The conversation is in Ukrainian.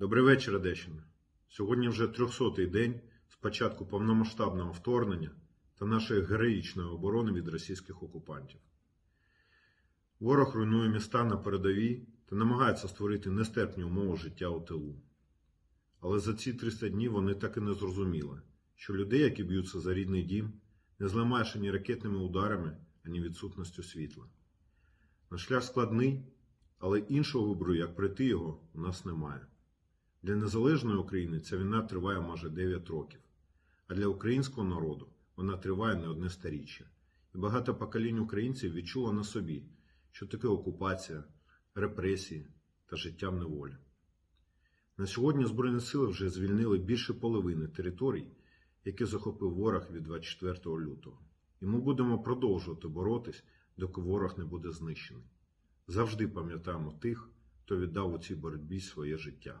Добрий вечір, Одещина. Сьогодні вже 300-й день з початку повномасштабного вторгнення та нашої героїчної оборони від російських окупантів. Ворог руйнує міста на передовій та намагається створити нестерпні умови життя у тилу. Але за ці 300 днів вони так і не зрозуміли, що людей, які б'ються за рідний дім, не зламаєш ані ракетними ударами, ані відсутністю світла. Наш шлях складний, але іншого вибору, як пройти його, у нас немає. Для незалежної України ця війна триває майже 9 років, а для українського народу вона триває не одне сторіччя. І багато поколінь українців відчуло на собі, що таке окупація, репресії та життя в неволі. На сьогодні Збройні сили вже звільнили більше половини територій, які захопив ворог від 24 лютого. І ми будемо продовжувати боротись, доки ворог не буде знищений. Завжди пам'ятаємо тих, хто віддав у цій боротьбі своє життя.